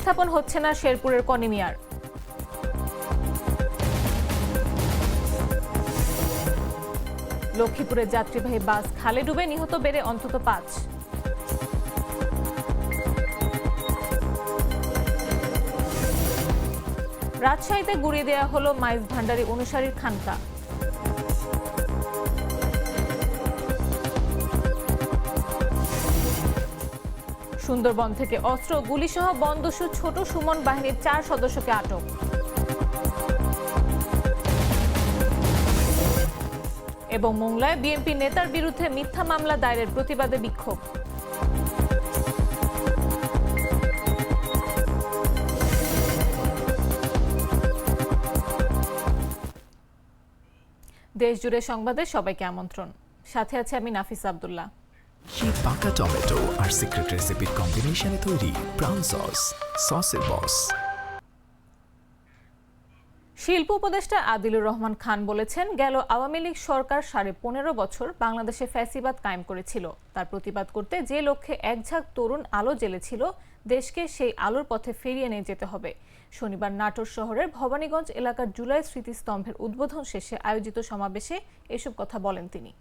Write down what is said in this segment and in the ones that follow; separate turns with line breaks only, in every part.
প্রতিস্থাপন হচ্ছে না শেরপুরের কনিমিয়ার। লক্ষ্মীপুরের যাত্রীবাহী বাস খালে ডুবে নিহত বেড়ে অন্তত পাঁচ। রাজশাহীতে গুড়িয়ে দেওয়া হলো মাইজ ভান্ডারী অনুসারীর খানকা। সুন্দরবন থেকে অস্ত্র, গুলিসহ বন্দস্যু ছোট সুমন বাহিনীর চার সদস্যকে আটক। এবং মোংলায় বিএনপি নেতার বিরুদ্ধে মিথ্যা মামলা দায়েরের প্রতিবাদে বিক্ষোভ। দেশ জুড়ে সংবাদে সবাইকে আমন্ত্রণ। সাথে আছে আমি নাফিস আব্দুল্লাহ।
পাকা টমেটো আর সিক্রেট রেসিপির কম্বিনেশনে তৈরি? সস সসের বস
শিল্প উপদেষ্টা আদিলুর রহমান খান বলেছেন, গেল আওয়ামী লীগ সরকার সাড়ে পনেরো বছর বাংলাদেশে ফ্যাসিবাদ কায়েম করেছিল। তার প্রতিবাদ করতে যে লক্ষ্যে একঝাঁক তরুণ আলো জ্বেলেছিল, দেশকে সেই আলোর পথে ফিরিয়ে নিয়ে যেতে হবে। শনিবার নাটোর শহরের ভবানীগঞ্জ এলাকার জুলাই স্মৃতিস্তম্ভের উদ্বোধন শেষে আয়োজিত সমাবেশে এসব কথা বলেন তিনি।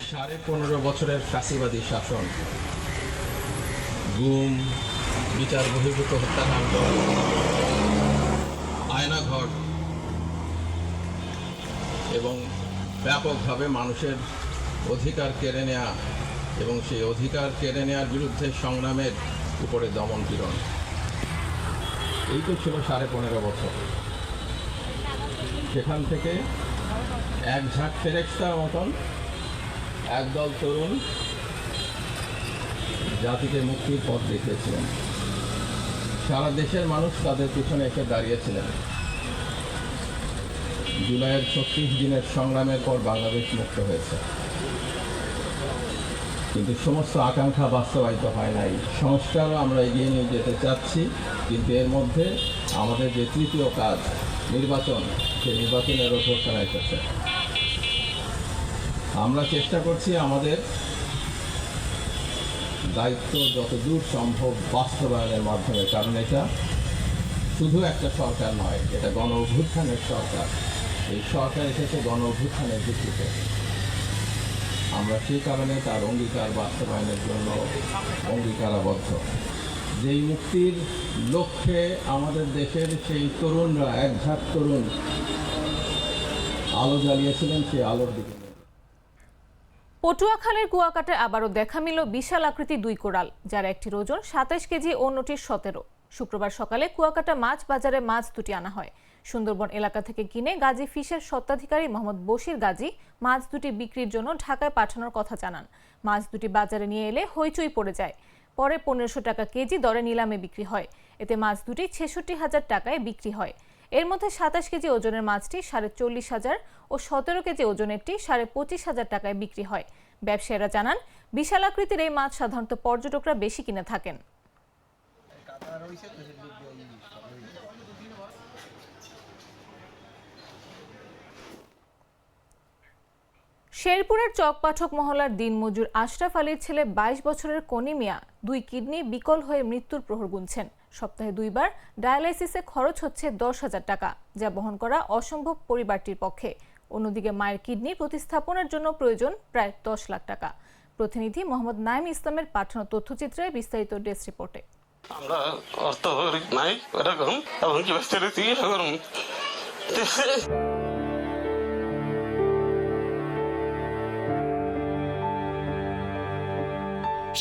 সাড়ে পনেরো বছরের ফ্যাসিবাদী শাসন। গুম, বিচার বহির্ভূত হত্যাকাণ্ড আয়নাঘর, এবং ব্যাপকভাবে মানুষের অধিকার কেড়ে নেয়া এবং সেই অধিকার কেড়ে নেওয়ার বিরুদ্ধে সংগ্রামের উপরে দমন পীড়ন। এই তো ছিল সাড়ে পনেরো বছর। সেখান থেকে এক ঝাঁক ফেরেক্সটার মতন একদল তরুণ জাতিকে মুক্তির পথ দেখিয়েছিলেন। সারা দেশের মানুষ তাদের পিছনে এসে দাঁড়িয়েছিলেন। জুলাইয়ের ছত্রিশ দিনের সংগ্রামের পর বাংলাদেশ মুক্ত হয়েছে। কিন্তু সমস্ত আকাঙ্ক্ষা বাস্তবায়িত হয় নাই। সংস্কারও আমরা এগিয়ে নিয়ে যেতে চাচ্ছি, কিন্তু এর মধ্যে আমাদের যে তৃতীয় কাজ, নির্বাচন, সেই নির্বাচনেরও ঘোষণা এসেছে আমরা চেষ্টা করছি আমাদের দায়িত্ব যতদূর সম্ভব বাস্তবায়নের মাধ্যমে, কারণ এটা শুধু একটা সরকার নয়, এটা গণ অভ্যুত্থানের সরকার। এই সরকার এসেছে গণ অভ্যুত্থানের ভিত্তিতে। আমরা সেই কারণে তার অঙ্গীকার বাস্তবায়নের জন্য অঙ্গীকারাবদ্ধ। যেই মুক্তির লক্ষ্যে আমাদের দেশের সেই তরুণরা এক ঝাঁক তরুণ আলো জ্বালিয়েছিলেন, সেই আলোর দিকে।
পটুয়াখালীর কুয়াকাটে আবারও দেখা মিল বিশাল আকৃতি দুই কোরাল যার একটির ওজন সাতাশ কেজি অন্যটির সতেরো। শুক্রবার সকালে কুয়াকাটা মাছ বাজারে মাছ দুটি আনা হয়। সুন্দরবন এলাকা থেকে কিনে গাজী ফিশের স্বত্বাধিকারী মোহাম্মদ বশির গাজী মাছ দুটি বিক্রির জন্য ঢাকায় পাঠানোর কথা জানান। মাছ দুটি বাজারে নিয়ে এলে হইচই পড়ে যায়। পরে পনেরোশো টাকা কেজি দরে নিলামে বিক্রি হয়। এতে মাছ দুটি ছেষট্টি হাজার টাকায় বিক্রি হয়। এর মধ্যে সাতাশ কেজি ওজনের মাছটি সাড়ে চল্লিশ হাজার ও সতেরো কেজি ওজনেরটি সাড়ে পঁচিশ হাজার টাকায় বিক্রি হয়। ব্যবসায়ীরা জানান, বিশাল আকৃতির এই মাছ সাধারণত পর্যটকরা বেশি কিনে থাকেন। শেরপুরের চকপাঠক মহলার দিনমজুর আশরাফ আলীর ছেলে বাইশ বছরের কনি মিয়া দুই কিডনি বিকল হয়ে মৃত্যুর প্রহর গুনছেন। সপ্তাহে দুইবার ডায়ালাইসিসে খরচ হচ্ছে দশ হাজার টাকা, যা বহন করা অসম্ভব পরিবারটির পক্ষে। অন্যদিকে মায়ের কিডনি প্রতিস্থাপনের জন্য প্রয়োজন প্রায় দশ লাখ টাকা। প্রতিনিধি মোহাম্মদ নাইম ইসলামের পাঠানো তথ্যচিত্রে বিস্তারিত ডেস্ক রিপোর্টে।
আমরা অর্থ নাই এরকম এমনকি বাচ্চারা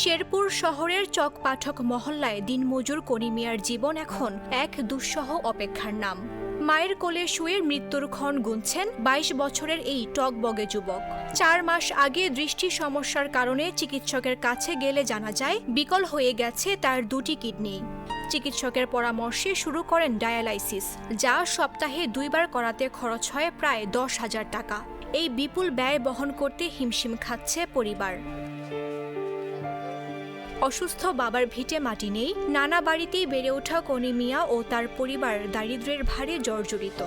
শেরপুর শহরের চক পাঠক মহল্লায় দিনমজুর কনিমিয়ার জীবন এখন এক দুঃসহ অপেক্ষার নাম। মায়ের কোলে শুয়ে মৃত্যুর ক্ষণ গুনছেন বাইশ বছরের এই টকবগে যুবক। চার মাস আগে দৃষ্টি সমস্যার কারণে চিকিৎসকের কাছে গেলে জানা যায়, বিকল হয়ে গেছে তার দুটি কিডনি। চিকিৎসকের পরামর্শে শুরু করেন ডায়ালাইসিস, যা সপ্তাহে দুইবার করাতে খরচ হয় প্রায় দশ হাজার টাকা। এই বিপুল ব্যয় বহন করতে হিমশিম খাচ্ছে পরিবার। অসুস্থ বাবার ভিটে মাটি নেই, নানা বাড়িতেই বেড়ে ওঠা কনি মিয়া ও তার পরিবার দারিদ্রের ভারে জর্জরিত।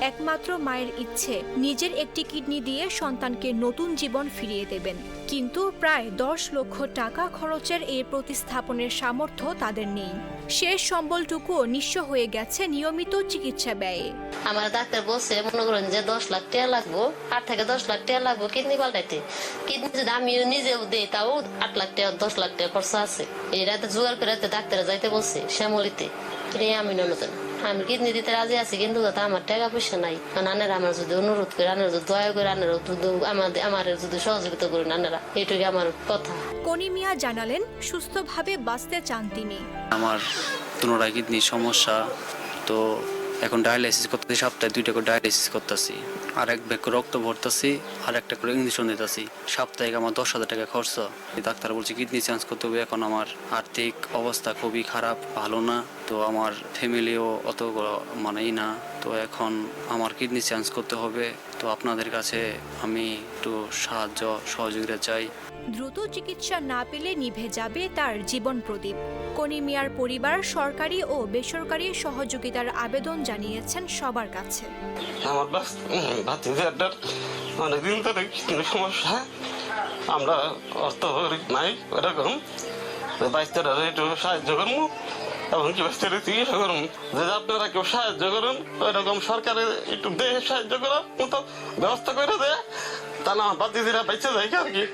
একমাত্র মায়ের ইচ্ছে, নিজের একটি কিডনি দিয়ে সন্তানকে নতুন জীবন ফিরিয়ে দেবেন। কিন্তু প্রায় দশ লক্ষ টাকা খরচের এই প্রতিস্থাপনের সামর্থ্য তাদের নেই। শেষ সম্বলটুকু নিঃস্ব হয়ে গেছে নিয়মিত চিকিৎসা ব্যয়ে।
আমার ডাক্তার বলছে, মনে করেন যে দশ লাখ টাকা লাগবো, আট থেকে দশ লাখ টাকা লাগবো কিডনি পাল্টাইতে। কিডনি যদি আমি নিজেও দিই, তাও আট লাখ টাকা, দশ লাখ টাকা খরচা আছে। এই রাতে জোগাড় করে ডাক্তারে যাইতে বলছে, শ্যামলিতে। আমি ননতন আমি কিডনি দিতে রাজি আছি কিন্তু দাদা আমার টাকা পয়সা নাই। নানারা আমার যদি অনুরোধ করে আনারা যদি দয়া করে আনারা আমাদের আমার যদি সহযোগিতা করে নানারা এটুকু আমার কথা।
কনি মিয়া জানালেন সুস্থভাবে বাঁচতে চান তিনি।
আমার পুনরায় কিডনি সমস্যা তো এখন ডায়ালাইসিস করতেছি, সপ্তাহে দুইটা করে ডায়ালাইসিস করতেছি। আর এক ব্যাগ রক্ত ভরতেছি, আর একটা করে ইঞ্জেকশন দিতেছি। সাপ্তাহিক আমার দশ হাজার টাকা খরচ। ডাক্তার বলছে কিডনি চেঞ্জ করতে হবে এখন আমার। আর্থিক অবস্থা খুবই খারাপ, ভালো না। তো আমার ফ্যামিলিও অত মানেই না। তো এখন আমার কিডনি চেঞ্জ করতে হবে। তো আপনাদের কাছে আমি একটু সাহায্য, সহযোগিতা চাই।
দ্রুত চিকিৎসা না পেলে নিভে যাবে তার জীবন প্রদীপ। কনি মিয়ার পরিবার, সরকারি ও বেসরকারি সহযোগিতার আবেদন জানিয়েছেন সবার কাছে।
আমার ভাতিজাটার অনেকদিন ধরে সমস্যা। আমরা অর্থ নাই এরকম বাইশটার একটু সাহায্য করব। এবং কি বাইশটার চিকিৎসা করুন যদি আপনারা কেউ সাহায্য করুন ওইরকম সরকারের একটু দেহে সাহায্য করার মতো ব্যবস্থা করে দেয়, তাহলে আমার বাতিজিরা বেঁচে যায় আর কি?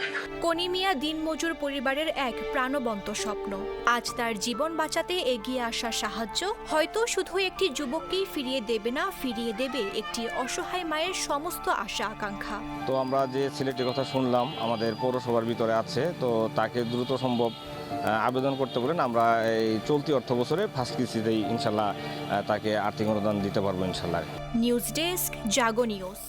কনিমিয়া দিনমজুর পরিবারের এক প্রাণবন্ত স্বপ্ন। আজ তার জীবন বাঁচাতে এগিয়ে আসা সাহায্য হয়তো শুধু একটি যুবককেই ফিরিয়ে দেবে না ফিরিয়ে দেবে একটি অসহায় মায়ের সমস্ত আশা আকাঙ্ক্ষা।
তো আমরা যে ছেলেটির কথা শুনলাম আমাদের পৌরসভার ভিতরে আছে তো তাকে দ্রুত সম্ভব আবেদন করতে বলেন আমরা এই চলতি অর্থ বছরে ফার্স্ট কিস্তিতেই ইনশাল্লাহ তাকে আর্থিক অনুদান দিতে পারব ইনশাল্লাহ।
News desk Jago news.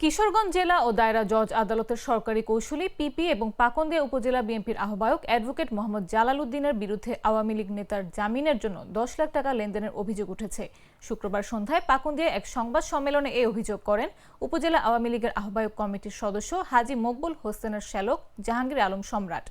Kishoreganj জেলা ও দায়রা জজ আদালতের সরকারি কৌশলী পিপি এবং পাকন্দিয়া উপজেলা বিএনপির আহ্বায়ক অ্যাডভোকেট মোহাম্মদ জালাল উদ্দিনের বিরুদ্ধে আওয়ামী লীগ নেতার জামিনের জন্য দশ লাখ টাকা লেনদেনের অভিযোগ উঠেছে। শুক্রবার সন্ধ্যায় পাকুন্দিয়ায় এক সংবাদ সম্মেলনে এই অভিযোগ করেন উপজেলা আওয়ামী লীগের আহ্বায়ক কমিটির সদস্য হাজি মকবুল হোসেনের শ্যালক জাহাঙ্গীর আলম সম্রাট।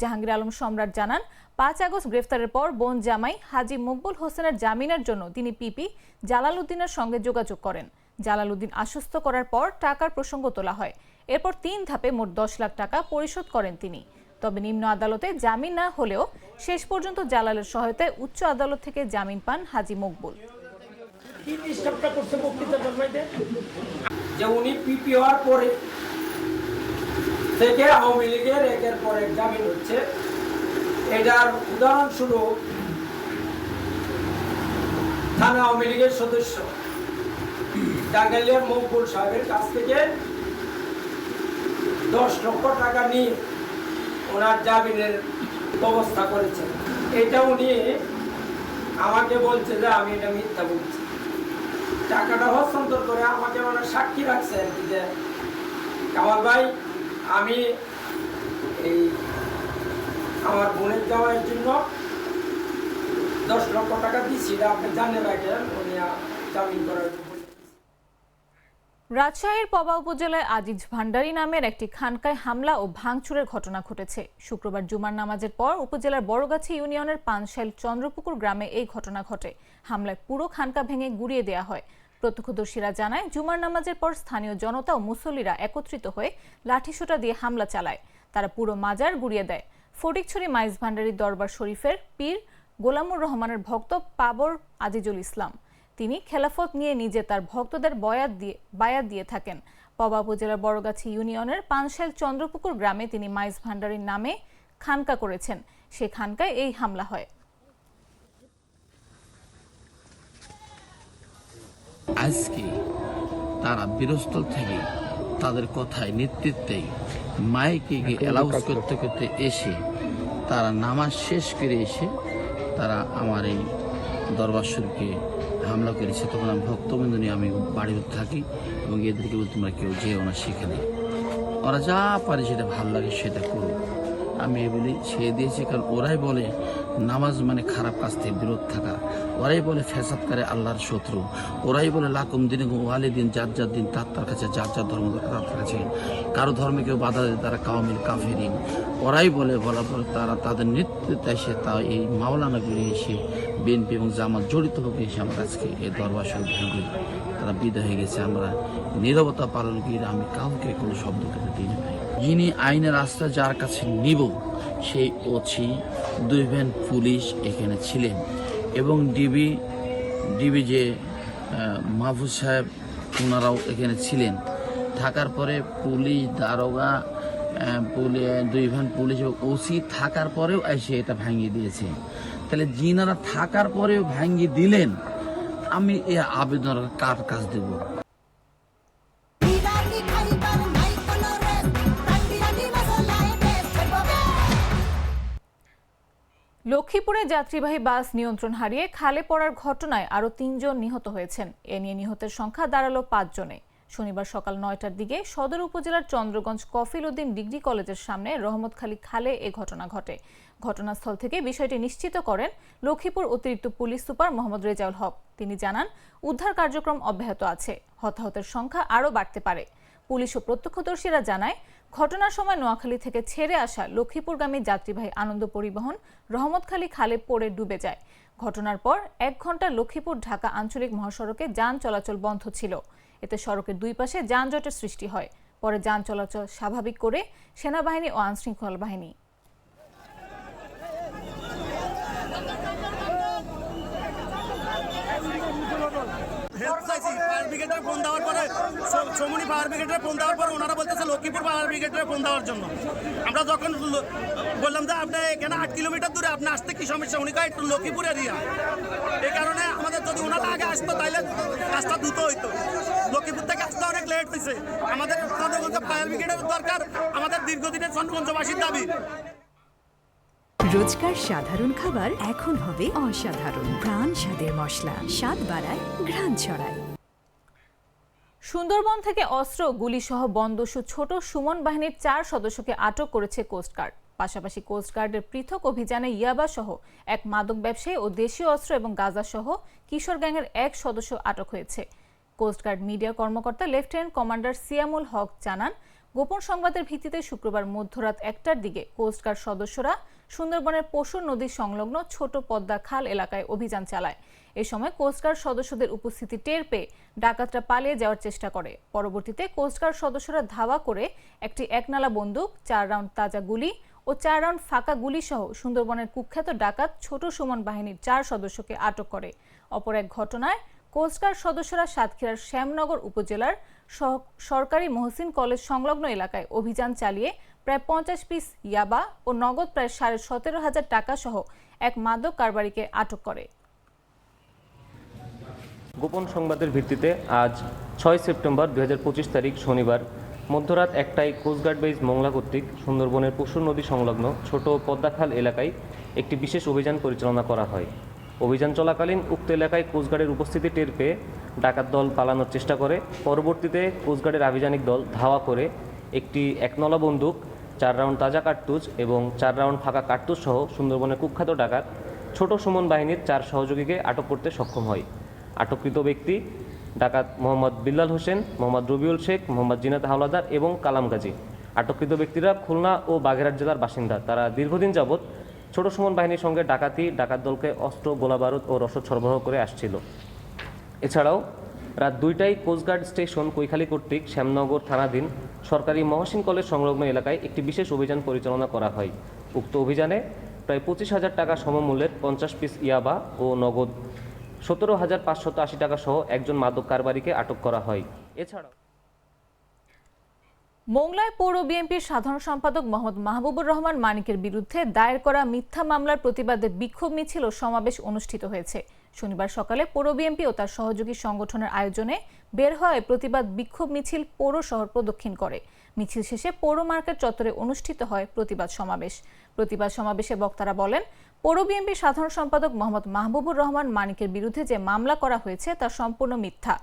জাহাঙ্গীর আলম সম্রাট জানান, পাঁচ আগস্ট গ্রেফতারের পর বোন জামাই হাজি মকবুল হোসেনের জামিনের জন্য তিনি পিপি জালাল উদ্দিনের সঙ্গে যোগাযোগ করেন। জালালউদ্দিন আশ্বস্ত করার পর টাকার প্রসঙ্গ তোলা হয়। এরপর তিন ধাপে মোট দশ লাখ টাকা পরিশোধ করেন তিনি। তবে নিম্ন আদালতে জামিন না হলেও শেষ পর্যন্ত জালালের সহায়তায় উচ্চ আদালত থেকে জামিন পান হাজি মকবুল।
যে উনি পিপি হওয়ার পরে থেকে আওয়ামী লীগের একের পর এক জামিন হচ্ছে। এটার উদাহরণস্বরূপ থানা আওয়ামী লীগের সদস্য। টাঙ্গাইলের মকবুল সাহেবের কাছ থেকে দশ লক্ষ টাকা নিয়ে ওনার জামিনের ব্যবস্থা করেছেন এটা উনি আমাকে বলছে যে আমি এটা মিথ্যা বলছি। টাকাটা হস্তান্তর করে আমাকে মানে সাক্ষী রাখছে আর কি যে, কামাল ভাই, আমি এই আমার বোনের যাওয়ার জন্য দশ লক্ষ টাকা এটা আপনি জানে রাখেন উনি জামিন করার জন্য।
রাজশাহীর পবা উপজেলায় আজিজ ভান্ডারী নামের একটি খানকায় হামলা ও ভাঙচুরের ঘটনা ঘটেছে। শুক্রবার জুমার নামাজের পর উপজেলার বড়গাছি ইউনিয়নের পানশাইল চন্দ্রপুকুর গ্রামে এই ঘটনা ঘটে। হামলায় পুরো খানকা ভেঙে গুড়িয়ে দেওয়া হয়। প্রত্যক্ষদর্শীরা জানায়, জুমার নামাজের পর স্থানীয় জনতা ও মুসল্লিরা একত্রিত হয়ে লাঠিসোঁটা দিয়ে হামলা চালায়। তারা পুরো মাজার গুড়িয়ে দেয়। ফটিকছড়ি মাইজ ভান্ডারী দরবার শরীফের পীর গোলামুর রহমানের ভক্ত পাবর আজিজুল ইসলাম। তিনি খেলাফত নিয়ে নিজে তার ভক্তদের বয়াত দিয়ে বায়াত দিয়ে থাকেন। পবা উপজেলার বড়গাছি ইউনিয়নের পানশাইল চন্দ্রপুকুর গ্রামে তিনি মাইজ ভান্ডারীর নামে খানকা করেছেন। সে খানকায় এই হামলা হয়।
আজকে তারা বীরস্থল থেকে তাদের কথায় নেতৃত্বেই মাইকে অ্যালাউন্স করতে করতে এসে তারা নামাজ শেষ করে এসে তারা আমার এই দরবার শরীফকে হামলা করেছে, তখন আমি ভক্তবৃন্দ নিয়ে আমি বাড়িতে থাকি এবং এদেরকে বলি, তোমরা কেউ যেও না সেখানে। ওরা যা পারে সেটা ভালো লাগে সেটা করো আমি এ বলি দিয়েছি। কারণ ওরাই বলে, নামাজ মানে খারাপ কাজ থেকে বিরত থাকা। ওরাই বলে ফেসাদ করে আল্লাহর শত্রু। ওরাই বলে লাকুম দিন ওয়ালি দিন যার যার দিন তার তার কাছে, যার যার ধর্ম তার কাছে। কারও ধর্মে কেউ বাধা দেয়, তারা কাউমিল কাফেরিন। ওরাই বলে, বলার পরে তারা তাদের নেতৃত্বে এসে তা এই মাওলানাগুলি এসে বিএনপি এবং জামাত জড়িত হবে এসে আমরা আজকে এই দরবার শরীফ ভেঙে তারা বিদায় হয়ে গেছে, আমরা নীরবতা পালন করি আমি কাউকে কোনো শব্দ করতে দিই নাই যিনি আইনের রাস্তা যার কাছে নিব, সেই ওছি দুই ভ্যান পুলিশ এখানে ছিলেন। এবং ডিবি ডিবি যে মাহফুজ সাহেব ওনারাও এখানে ছিলেন। থাকার পরে পুলিশ, দারোগা পুলিশ দুই ভান পুলিশ ওসি থাকার পরেও এসে এটা ভাঙিয়ে দিয়েছে। তাহলে যিনারা থাকার পরেও ভাঙিয়ে দিলেন, আমি এ আবেদন কার কাজ দেবো?
লক্ষ্মীপুরে যাত্রীবাহী বাস নিয়ন্ত্রণ হারিয়ে খালে পড়ার ঘটনায় আরও তিনজন নিহত হয়েছেন। এ নিয়ে নিহতের সংখ্যা দাঁড়াল পাঁচজনে। শনিবার সকাল নয়টার দিকে সদর উপজেলার চন্দ্রগঞ্জ কফিল উদ্দিন ডিগ্রি কলেজের সামনে রহমতখালী খালে এ ঘটনা ঘটে। ঘটনাস্থল থেকে বিষয়টি নিশ্চিত করেন লক্ষ্মীপুর অতিরিক্ত পুলিশ সুপার মোহাম্মদ রেজাউল হক। তিনি জানান, উদ্ধার কার্যক্রম অব্যাহত আছে। হতাহতের সংখ্যা আরও বাড়তে পারে। পুলিশ ও প্রত্যক্ষদর্শীরা জানায় ঘটনার সময় নোয়াখালী থেকে ছেড়ে আসা লক্ষ্মীপুরগামী যাত্রীবাহী আনন্দ পরিবহন রহমতখালী খালে পড়ে ডুবে যায়। ঘটনার পর এক ঘণ্টা লক্ষ্মীপুর ঢাকা আঞ্চলিক মহাসড়কে যান চলাচল বন্ধ ছিল। এতে সড়কের দুই পাশে যানজটের সৃষ্টি হয়। পরে যান চলাচল স্বাভাবিক করে সেনাবাহিনী ও আইনশৃঙ্খলা বাহিনী
ব্রিগেডের ফোন দেওয়ার পরে সমুনি ফায়ার ব্রিগেডের ফোন দেওয়ার পরে ওনারা বলতেছে লক্ষ্মীপুর ফায়ার ব্রিগেডের ফোন দেওয়ার জন্য। আমরা যখন বললাম যে আপনি এখানে আট কিলোমিটার দূরে, আপনি আসতে কি সমস্যা? উনি একটু লক্ষ্মীপুর এরিয়া। এই কারণে আমাদের যদি ওনারা আগে আসতো তাহলে কাজটা দ্রুত হইতো। লক্ষ্মীপুর থেকে আসতে অনেক লেট হয়েছে আমাদের ফায়ার ব্রিগেডের দরকার, আমাদের দীর্ঘদিনের চন্দ্রগঞ্জবাসীর দাবি।
রোজকার সাধারণ খাবার এখন হবে অসাধারণ। প্রাণ স্বাদের মশলা, স্বাদ বাড়ায় ঘ্রাণ ছড়ায়।
সুন্দরবন থেকে অস্ত্র, গুলিসহ বন্দস্যু ছোট সুমন বাহিনীর চার সদস্যকে আটক করেছে কোস্টগার্ড পাশাপাশি কোস্টগার্ডের পৃথক অভিযানে ইয়াবা সহ এক মাদক ব্যবসায়ী ও দেশীয় অস্ত্র এবং গাঁজা সহ কিশোর গ্যাংয়ের এক সদস্য আটক হয়েছে। কোস্টগার্ড মিডিয়া কর্মকর্তা লেফটেন্যান্ট কমান্ডার সিয়ামুল হক জানান, গোপন সংবাদের ভিত্তিতে শুক্রবার মধ্যরাত একটার দিকে কোস্টগার্ড সদস্যরা সুন্দরবনের পশুর নদী সংলগ্ন ছোট পদ্মা খাল এলাকায় অভিযান চালায়। এ সময় কোস্টগার্ড সদস্যদের উপস্থিতি টের পেয়ে ডাকাতরা পালিয়ে যাওয়ার চেষ্টা করে। পরবর্তীতে কোস্টগার্ড সদস্যরা ধাওয়া করে একটি একনালা বন্দুক, চার রাউন্ড তাজা গুলি ও চার রাউন্ড ফাঁকা গুলি সহ সুন্দরবনের কুখ্যাত ডাকাত ছোট সুমন বাহিনীর চার সদস্যকে আটক করে। অপর এক ঘটনায় কোস্টগার্ড সদস্যরা সাতক্ষীরার শ্যামনগর উপজেলার সরকারি মহসিন কলেজ সংলগ্ন এলাকায় অভিযান চালিয়ে প্রায় পঞ্চাশ পিস ইয়াবা ও নগদ প্রায় সাড়ে সতেরো হাজার টাকা সহ এক মাদক কারবারিকে আটক করে।
গোপন সংবাদের ভিত্তিতে আজ ছয় সেপ্টেম্বর দু হাজার পঁচিশ তারিখ শনিবার, মধ্যরাত একটাই কোস্টগার্ড বেজ মংলা কর্তৃক সুন্দরবনের পশুর নদী সংলগ্ন ছোট পদ্মাখাল এলাকায় একটি বিশেষ অভিযান পরিচালনা করা হয়। অভিযান চলাকালীন উক্ত এলাকায় কোস্টগার্ডের উপস্থিতি টের পেয়ে ডাকাত দল পালানোর চেষ্টা করে। পরবর্তীতে কোস্টগার্ডের আভিযানিক দল ধাওয়া করে একটি একনলা বন্দুক, চার রাউন্ড তাজা কার্তুজ এবং চার রাউন্ড ফাঁকা কার্তুজ সহ সুন্দরবনের কুখ্যাত ডাকাত ছোট সুমন বাহিনীর চার সহযোগীকে আটক করতে সক্ষম হয়। আটককৃত ব্যক্তি ডাকাত মোহাম্মদ বিল্লাল হোসেন, মোহাম্মদ রবিউল শেখ, মোহাম্মদ জিনাত হাওলাদার এবং কালাম গাজী। আটককৃত ব্যক্তিরা খুলনা ও বাগেরহাট জেলার বাসিন্দা। তারা দীর্ঘদিন যাবৎ ছোট সুমন বাহিনীর সঙ্গে ডাকাতি, ডাকাত দলকে অস্ত্র, গোলাবারুদ ও রসদ সরবরাহ করে আসছিল। এছাড়াও রাত দুইটায় কোস্টগার্ড স্টেশন কৈখালী কর্তৃক শ্যামনগর থানাধীন সরকারি মহসিন কলেজ সংলগ্ন এলাকায় একটি বিশেষ অভিযান পরিচালনা করা হয়। উক্ত অভিযানে প্রায় পঁচিশ হাজার টাকা সমমূল্যের পঞ্চাশ পিস ইয়াবা ও নগদ সতেরো হাজার পাঁচশত আশি টাকা সহ একজন মাদক কারবারিকে আটক করা হয়। এছাড়াও
মোংলায় পৌর বিএনপির সাধারণ সম্পাদক মোহাম্মদ মাহবুবুর রহমান মানিকের বিরুদ্ধে দায়ের করা মিথ্যা মামলার প্রতিবাদে বিক্ষোভ মিছিল ও সমাবেশ অনুষ্ঠিত হয়েছে। শনিবার সকালে পৌর বিএনপি ও তার সহযোগী সংগঠনের আয়োজনে বের হয় প্রতিবাদ বিক্ষোভ মিছিল পৌর শহর প্রদক্ষিণ করে। মিছিল শেষে পৌর মার্কেট চত্বরে অনুষ্ঠিত হয় প্রতিবাদ সমাবেশ। প্রতিবাদ সমাবেশে বক্তারা বলেন, পৌর বিএনপির সাধারণ সম্পাদক মোহাম্মদ মাহবুবুর রহমান মানিকের বিরুদ্ধে যে মামলা করা হয়েছে তা সম্পূর্ণ মিথ্যা,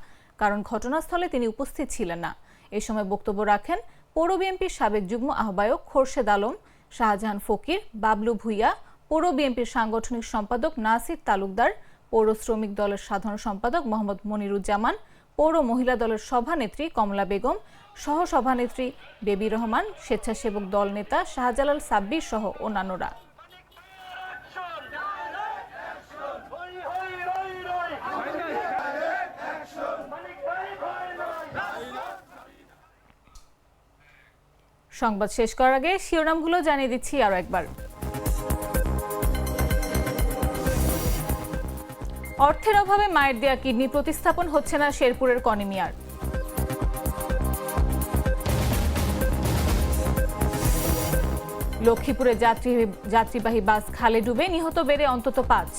কারণ ঘটনাস্থলে তিনি উপস্থিত ছিলেন না। এ সময় বক্তব্য রাখেন পৌর বিএনপির সাবেক যুগ্ম আহ্বায়ক খোরশেদ আলম, শাহজাহান ফকির, বাবলু ভুইয়া, পৌর বিএনপির সাংগঠনিক সম্পাদক নাসির তালুকদার, পৌর শ্রমিক দলের সাধারণ সম্পাদক মোহাম্মদ মনিরুজ্জামান, পৌর মহিলা দলের সভানেত্রী কমলা বেগম সহ সভানেত্রী বেবি রহমান, স্বেচ্ছাসেবক দল নেতা শাহজালাল সাব্বির সহ অন্যান্যরা। সংবাদ শেষ করার আগে শিরোনামগুলো জানিয়ে দিচ্ছি আরও একবার। অর্থের অভাবে মায়ের দেয়া কিডনি প্রতিস্থাপন হচ্ছে না শেরপুরের কনিমিয়ার। লক্ষ্মীপুরে যাত্রী, যাত্রীবাহী বাস খালে ডুবে নিহত বেড়ে অন্তত পাঁচ।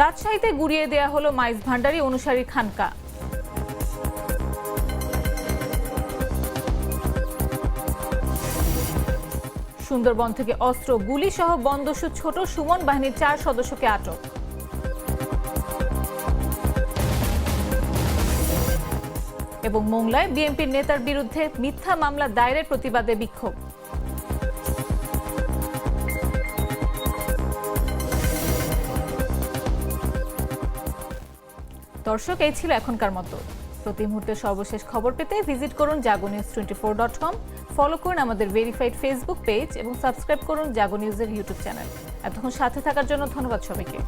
রাজশাহীতে গুড়িয়ে দেয়া হলো মাইজ ভান্ডারী অনুসারী খানকা। সুন্দরবন থেকে অস্ত্র গুলি সহ বন্দস্যু ছোট সুমন বাহিনীর চার সদস্যকে আটক। এবং মোংলায় বিএনপির নেতার বিরুদ্ধে মিথ্যা মামলা দায়েরের প্রতিবাদে বিক্ষোভ। দর্শক, এই ছিল এখনকার মতো। প্রতি মুহূর্তে সর্বশেষ খবর পেতে ভিজিট করুন Jago news twenty four dot com follow করুন আমাদের ভেরিফাইড ফেসবুক পেজ এবং সাবস্ক্রাইব করুন জাগো নিউজের ইউটিউব চ্যানেল এতক্ষণ সাথে থাকার জন্য ধন্যবাদ সবাইকে।